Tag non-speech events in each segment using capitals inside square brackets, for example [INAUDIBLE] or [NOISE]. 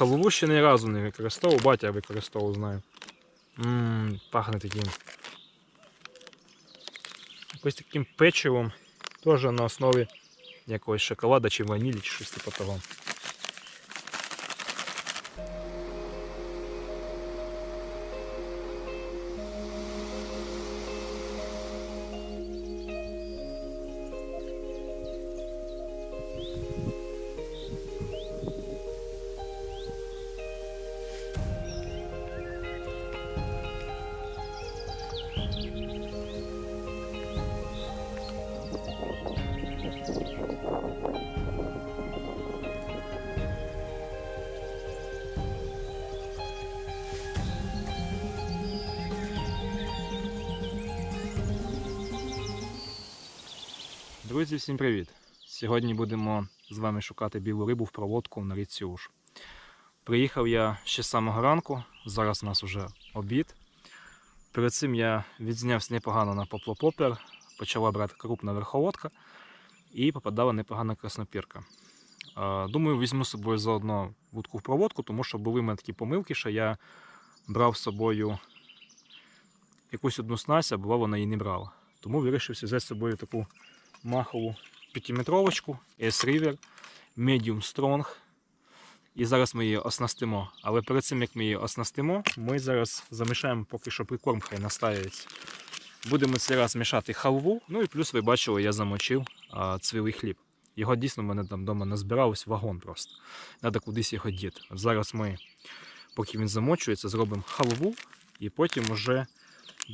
халву ще ні разу не використовував, батя використовував, знаю. Ммм, пахне таким. Якось таким печивом, теж на основі якогось шоколада чи ванілі, чи щось типу того. Всім привіт! Сьогодні будемо з вами шукати білу рибу в проводку на річці Уж. Приїхав я ще з самого ранку, зараз у нас вже обід. Перед цим я відзнявся непогано на поплопопер, почала брати крупна верховодка і попадала непогана краснопірка. Думаю, візьму з собою заодно вудку в проводку, тому що були в мене такі помилки, що я брав з собою якусь одну снасть, а була вона її не брала. Тому вирішив взяти з собою таку махову п'ятиметровочку S-River Medium Strong. І зараз ми її оснастимо. Але перед цим як ми її оснастимо, ми зараз замішаємо поки що прикорм, хай настаюється. Будемо цей раз мішати халву. Ну і плюс ви бачили, я замочив а, цвілий хліб. Його дійсно в мене там вдома назбиралось вагон просто. Треба кудись його діти. Зараз ми, поки він замочується, зробимо халву і потім уже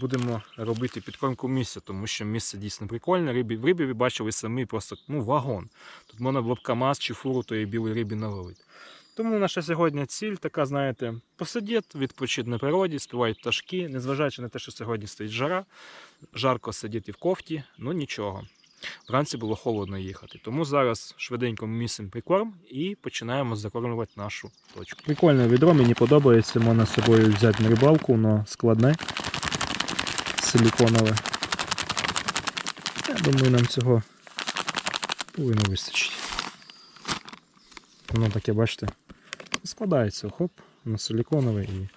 будемо робити підкормку місця, тому що місце дійсно прикольне. Рибі, в рибі ви бачили самі просто ну, вагон. Тут можна було б КАМАЗ чи фуру тої білої рибі наловити. Тому наша сьогодні ціль така, знаєте, посидіти, відпочити на природі, співають пташки, незважаючи на те, що сьогодні стоїть жара, жарко сидіти в кофті, ну нічого. Вранці було холодно їхати. Тому зараз швиденько місимо прикорм і починаємо закормлювати нашу точку. Прикольне відро, мені подобається, можна з собою взяти на рибалку, воно складне силіконове. Я думаю, нам цього повинно вистачити. Воно таке, бачите, складається, хоп, воно силіконове і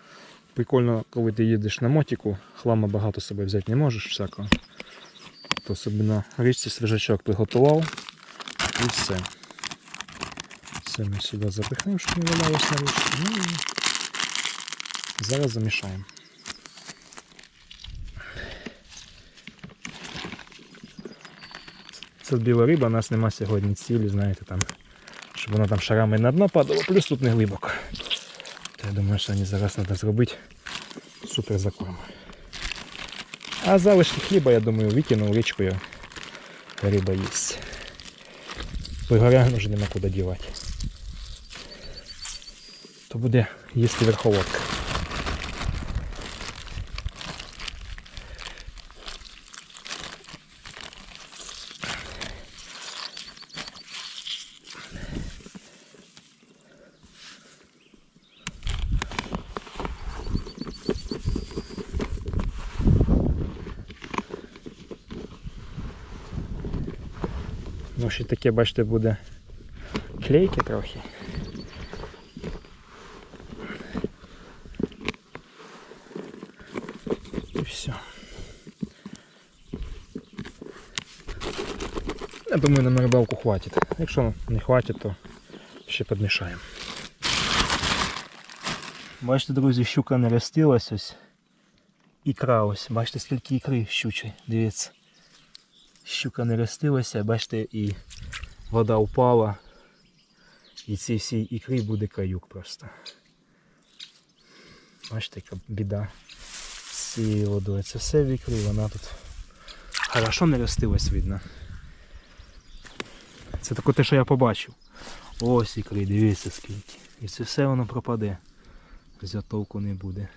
прикольно, коли ти їдеш на мотіку, хлама багато з собою взяти не можеш всякого. То собі на річці свіжачок приготував і все. Це ми сюди запихнемо, щоб не валялось на річці. Ну і зараз замішаємо. Це біла риба, у нас нема сьогодні цілі, знаєте, там, щоб вона там шарами на дно падала, плюс тут не глибоко. То я думаю, що вони зараз треба зробити супер закорм. А залишки хліба, я думаю, викинув річкою. Риба їсть. Пригоряну вже нема куди дівати. То буде їсти верховодка. Ну, ще таке, бачите, буде клейке трохи. І все. Я думаю, нам на рибалку хватить. Якщо не хватить, то ще підмішаємо. Бачите, друзі, щука не ростилась ось. Ікра ось. Бачите, скільки ікри щучої. Дивіться Щука не ростилася, бачите, і вода впала. І цій всій ікрі буде каюк просто. Бачите, яка біда з цією водою. Це все в ікрі, вона тут хорошо не ростилась, видно. Це таке те, що я побачив. Ось ікри, дивіться скільки. І це все воно пропаде. З толку не буде.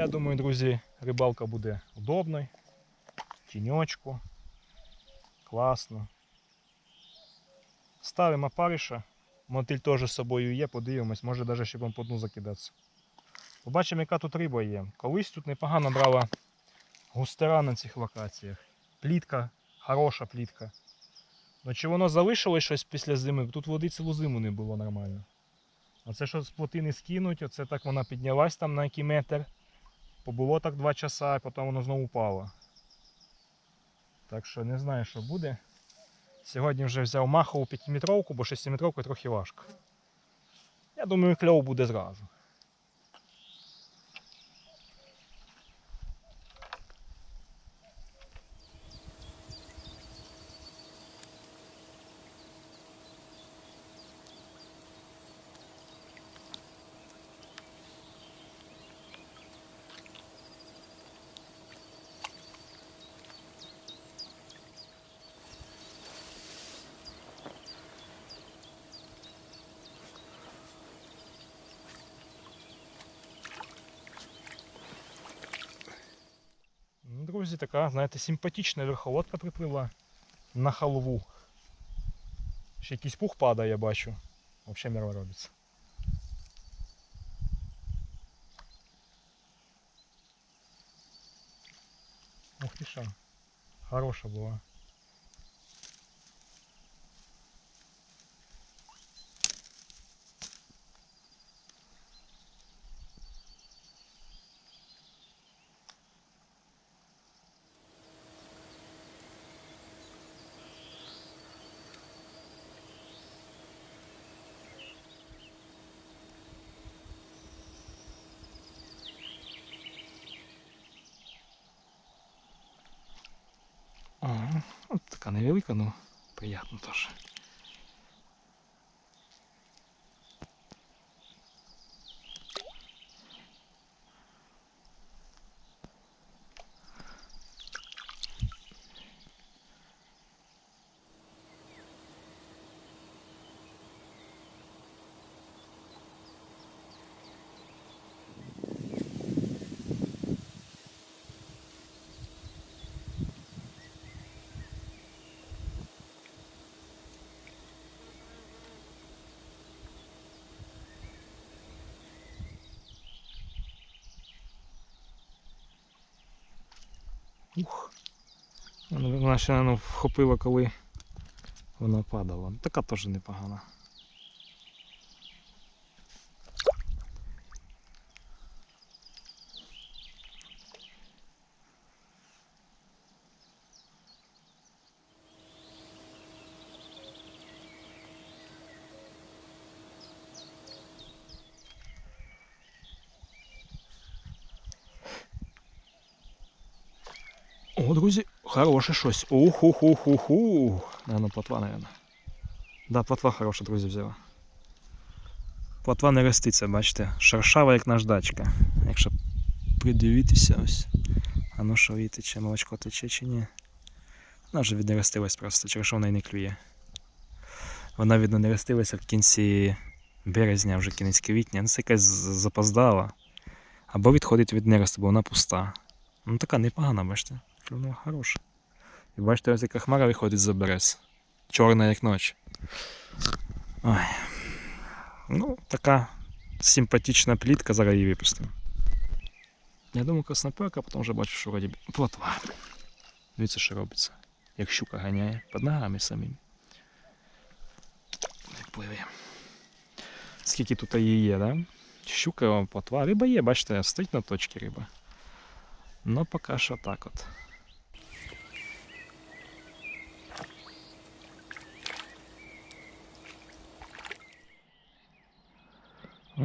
Я думаю, друзі, рибалка буде удобною. Тіньочку. Класно. Ставимо опариша. Мотиль теж з собою є, подивимось, може навіть ще по дну закидатися. Побачимо, яка тут риба є. Колись тут непогано брала густера на цих локаціях. Плітка, хороша плітка. Ну чи воно залишилось щось після зими? Тут води цілу зиму не було нормально. Оце що з плотини скинуть, оце так вона піднялась там на який метр. Побуло так 2 часа, потім воно знову впало. Так що не знаю, що буде. Сьогодні вже взяв махову 5-метровку, бо 6-метровку трохи важко. Я думаю, кльов буде зразу. Друзі, така, знаєте, симпатична верховодка припливла на халву. Ще якийсь пух падає, я бачу. Взагалі міро робиться. Ух ти що. Хороша була. От така невелика, але приємно теж. Ух. Вона ще вхопила, коли вона падала. Така теж непогана. О, друзі, хороше щось. Уху-ху-ху-ху. Наверно, плотва, наверно. Да, плотва хороша, друзі, взяла. Плотва не роститься, бачите. Шершава, як наждачка. Якщо придивитися ось. А ну що видите, чи молочко тече чи ні. Вона вже віднерестилась просто, через що вона і не клює. Вона, видно, не ростилася в кінці березня, вже кінець квітня. Ну, це якась запоздала. Або відходить від неросту, бо вона пуста. Ну така непогана, бачите. Клюнула хороша. І бачите, ось яка хмара виходить за берез. Чорна як ніч. Ой. Ну, така симпатична плітка, зараз її випустимо. Я думаю, красноперка, потім вже бачу, що вроді плотва. Дивіться, що робиться. Як щука ганяє під ногами самим. Не пливе. Скільки тут її є, да? Щука, плотва, риба є, бачите, стоїть на точці риба. Ну, поки що так от.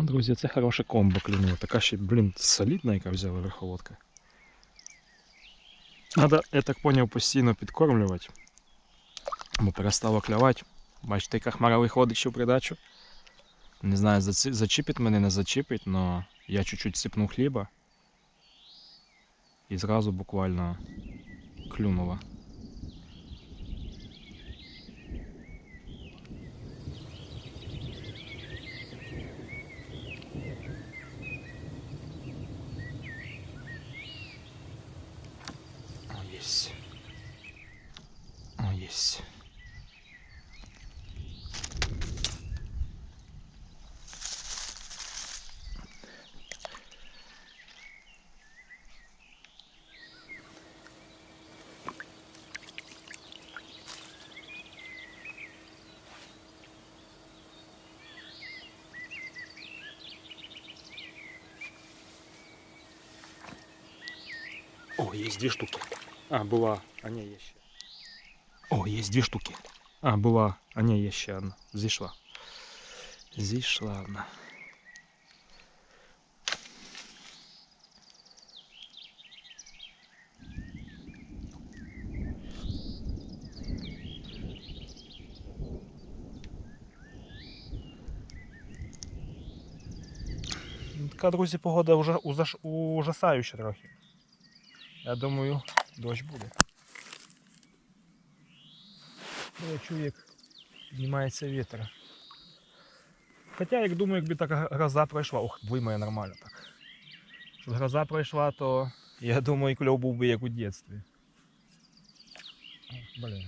Друзі, це хороше комбо клюнуло. Така ще, блін, солідна, яка взяла верховодка. Надо, я так поняв, постійно підкормлювати. Бо перестало клювати. Бачите, яка хмара виходить ще в придачу. Не знаю, зачіпить мене, не зачіпить, але я чуть-чуть сипнув хліба. І зразу буквально клюнула. О, єсть. О, Єсть. О, есть две штуки. А, була, а не, є ще. О, є дві штуки. А, була, а не, є ще одна. Зійшла. Зійшла одна. Ну, Така, друзі, погода вже ужас- ужасаюча трохи. Я думаю, дощ буде. Ну, Я чую, як піднімається вітер. Хоча, як думаю, якби така гроза пройшла, ох, виймає нормально так. Щоб гроза пройшла, то я думаю, кльов був би як у дитинстві. О, Блін.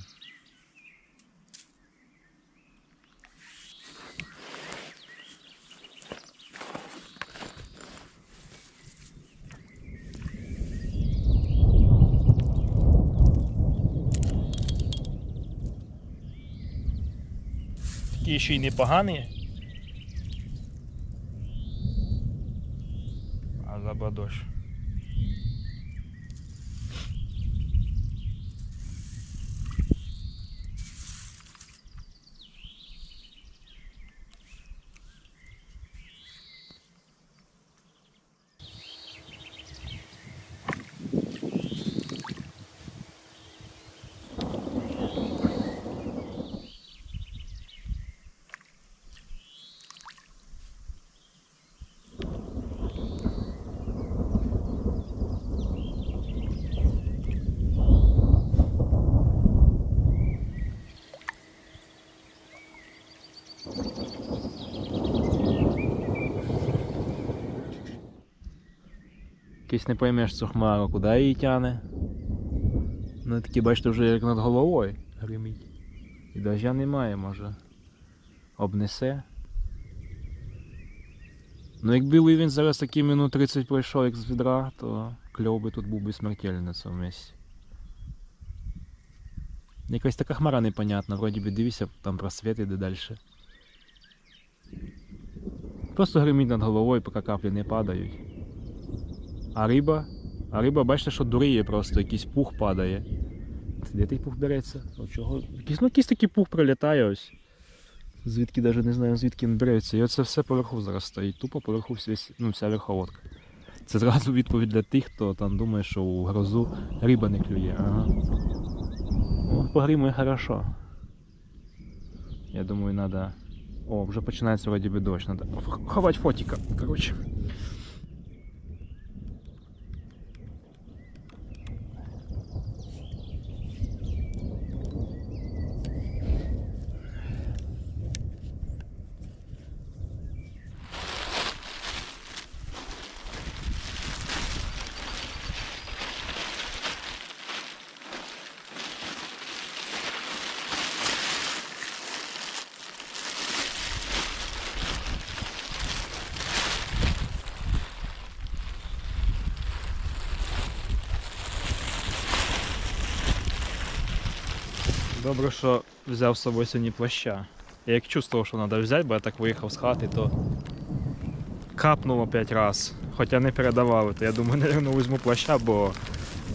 Такі ще й непоганий. А заба Якийсь не поймеш цю хмару, куди її тяне. Ну такі, бачите, вже як над головою гримить. І дождя немає, може. Обнесе. Ну якби він зараз такі минут 30 пройшов як з відра, то кльов би тут був би смертельний на цьому місці. Якась така хмара непонятна, вроді би дивися, там просвіт іде далі. Просто гримить над головою, поки каплі не падають. А риба? А риба, бачите, що дуриє просто, якийсь пух падає. Де той пух береться? От чого? Якийсь, ну, якийсь такий пух прилітає ось. Звідки навіть не знаю, звідки він береться. І оце все поверху зараз стоїть. Тупо поверху вся, ну, вся верховодка. Це зразу відповідь для тих, хто там думає, що у грозу риба не клює. Ага. О, погримує хорошо. Я думаю, треба. О, вже починається вроді би дощ. Надо ховати фотика. Коротше. Добре, що взяв з собою сьогодні плаща. Я як чувствував, що треба взяти, бо я так виїхав з хати, то капнуло 5 разів. Хоча не передавали, то я думаю, [LAUGHS] напевно, візьму плаща, бо,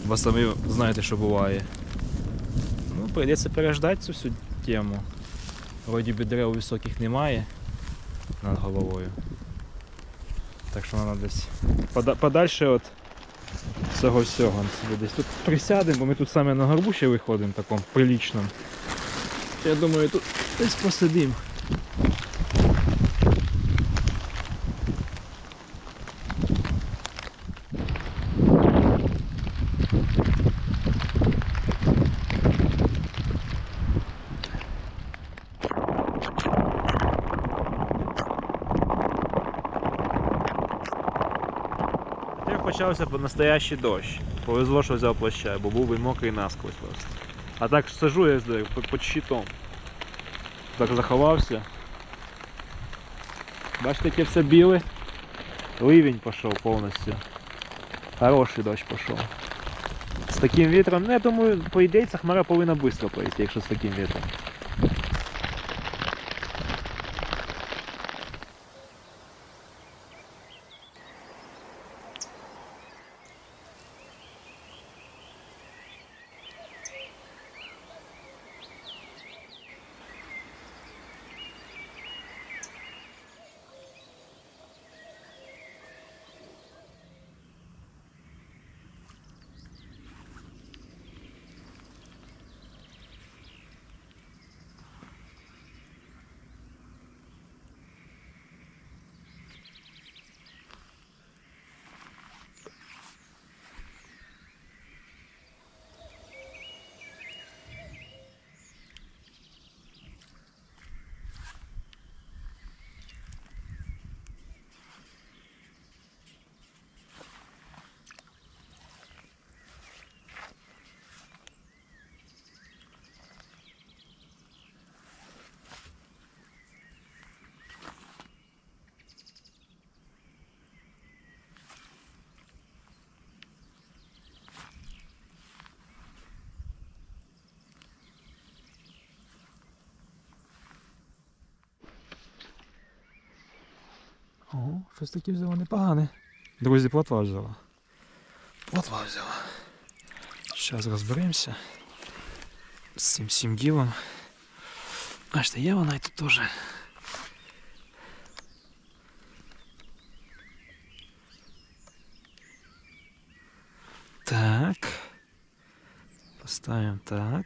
бо самі знаєте, що буває. Ну, прийдеться переждати цю всю тему. Вроді би дерев високих немає над головою. Так що треба десь подальше от всього. Собі десь тут присядемо, бо ми тут саме на горбу ще виходимо такому прилічному. Я думаю, тут десь посидимо. Почався настоящий дощ. Повезло, що взяв плаща, бо був би мокрий насквозь просто. А так сижу я під щитом. Так заховався. Бачите, яке все біле. Ливень пішов повністю. Хороший дощ пішов. З таким вітром, ну я думаю, по ідеї ця хмара повинна швидко пройти, якщо з таким вітром. щось таке взяло непогане. Друзі, плотва взяла. Плотва взяла. Зараз розберемося з цим всім ділом. Бачите, є вона і тут теж. Так. Поставимо так.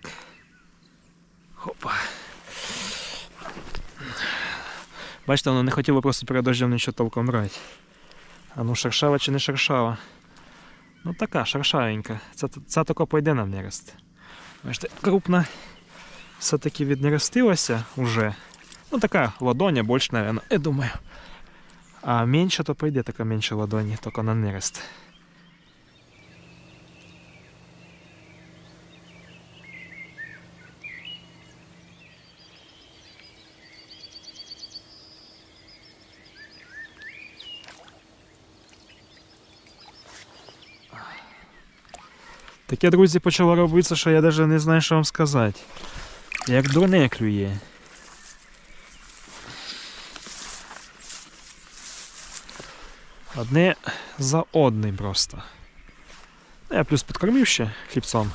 Бачите, воно не хотіло просто перед дождем нічого толком брати. А ну шершава чи не шершава? Ну така, шершавенька. Це, це тако пойде на нерест. Бачите, крупна все-таки віднерестилася уже. Ну така ладоня більше, наверное, я думаю. А менше то пойде така менше ладоні, тільки на нерест. Таке, друзі, почало робитися, що я навіть не знаю, що вам сказати. Як дурне клює. Одне за одним просто. Ну, Я плюс підкормив ще хлібцом.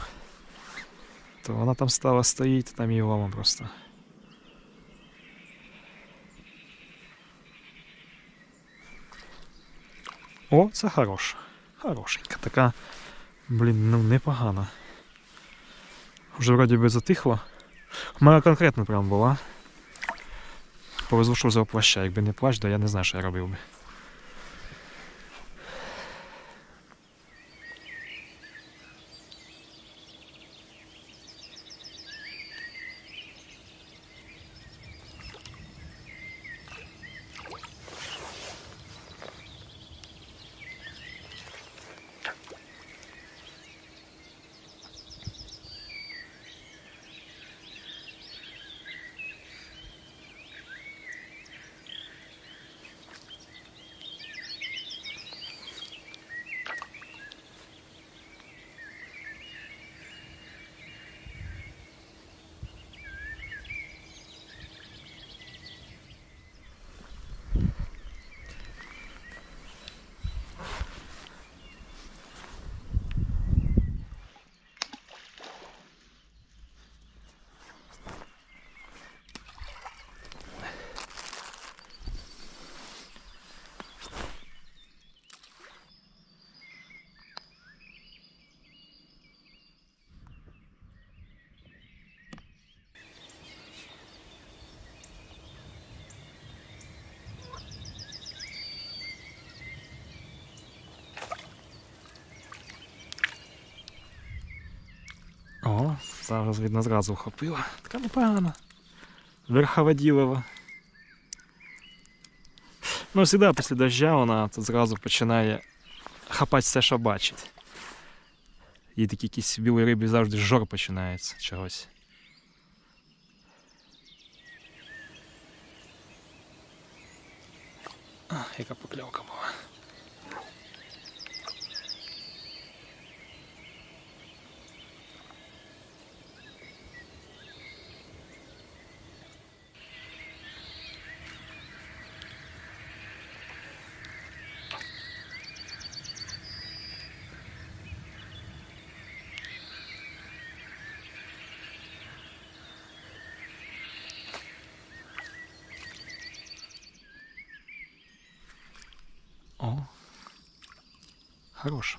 То вона там стала стоїть, там її лома просто. О, це хороша. Хорошенька. Така, блін, ну непогано. Вже вроді би затихло. У мене конкретно прям була. Повезло, що взяв плаща. Якби не плащ, то я не знаю, що я робив би. О, зараз видно зразу вхопила. Така непогана. Верховоділова. Ну, завжди після дождя вона тут зразу починає хапати все, що бачить. І такі якісь білої риби завжди жор починається чогось. Яка покльовка була. Хорош.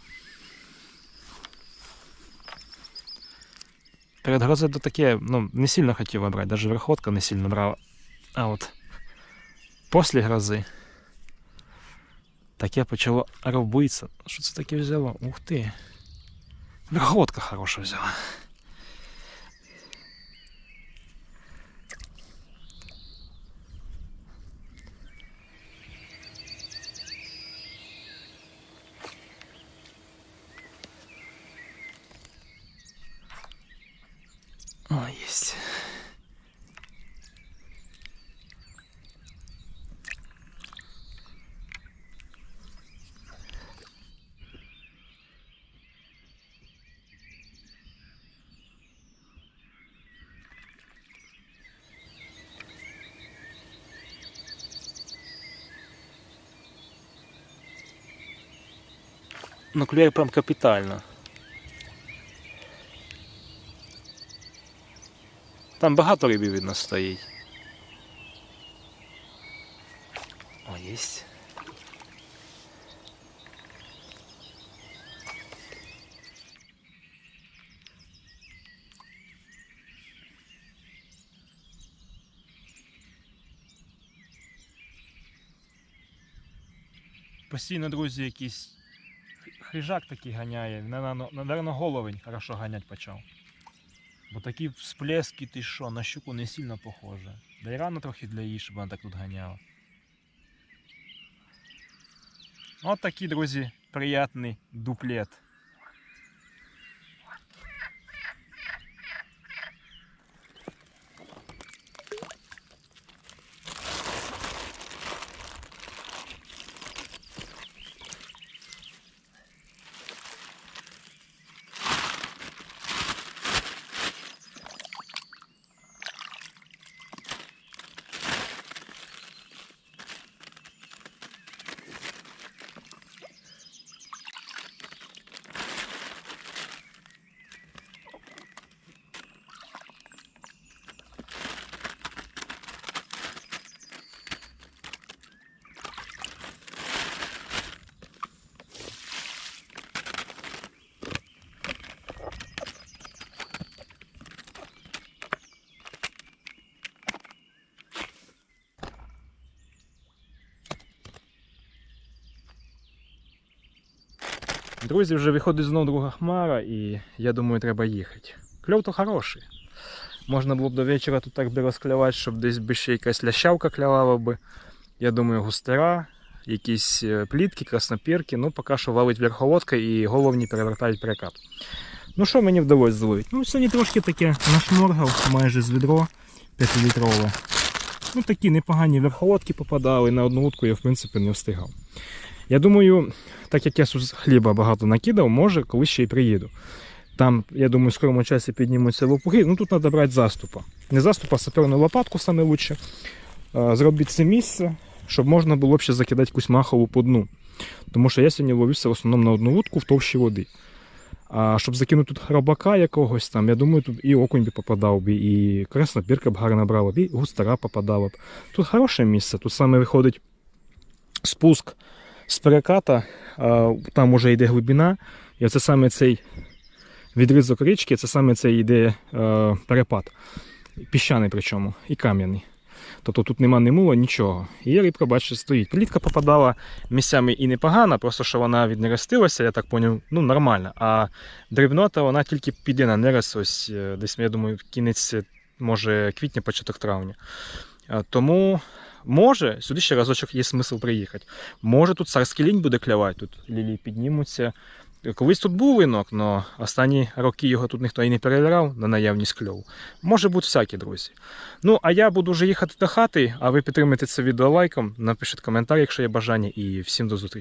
Перед грозою то таке, ну, не сильно хотів брати, навіть верхотка не сильно брала. А от після грози таке почало робитися. Що це таке взяло? Ух ти. Верхотка хороша взяла. Ну, клює прям капітально. Там багато рибів від нас стоїть. О, єсть. Постійно, друзі, якийсь хижак такий ганяє. наверное, головень хорошо ганять почав. Бо такі всплески, ти що, на щуку не сильно похоже. Да й рано трохи для її, щоб вона так тут ганяла. От такий, друзі, приятний дуплет. Друзі, вже виходить знову друга хмара і я думаю, треба їхати. Кльов то хороший. Можна було б до вечора тут так би розклявати, щоб десь би ще якась лящавка клявала би. Я думаю, густера, якісь е, плітки, краснопірки. Ну, поки що валить верховодка і головні перевертають прикат. Ну що мені вдалося зловити? Ну, сьогодні трошки таке нашморгав, майже з відро 5-літрове. Ну, такі непогані верховодки попадали, на одну утку я в принципі не встигав. Я думаю, так як я хліба багато накидав, може, коли ще й приїду. Там, я думаю, в скорому часі піднімуться лопухи. Ну тут треба брати заступа. Не заступа, а саперну лопатку саме лучше. Зробити це місце, щоб можна було ще закидати якусь махову по дну. Тому що я сьогодні ловився в основному на одну вудку в товщі води. А щоб закинути тут рабака якогось там, я думаю, тут і окунь би попадав би, і красна бірка б гарно брала б, і густара попадала б. Тут хороше місце, тут саме виходить спуск з переката, там уже йде глибина, і це саме цей відрізок річки, це саме цей йде перепад. Піщаний причому і кам'яний. Тобто тут нема ні мула, нічого. І рибка, бачите, стоїть. Плітка попадала місцями і непогано, просто що вона віднеростилася, я так зрозумів, ну нормально. А дрібнота вона тільки піде на нерест, ось е, десь, я думаю, кінець, може, квітня, початок травня. Тому Може, сюди ще разочок є смисл приїхати. Може тут царський лінь буде клявати, тут лілії піднімуться. Колись тут був линок, але останні роки його тут ніхто і не перевіряв на наявність кльову. Може бути всякі, друзі. Ну, а я буду вже їхати до хати, а ви підтримайте це відео лайком, напишіть коментар, якщо є бажання, і всім до зустрічі.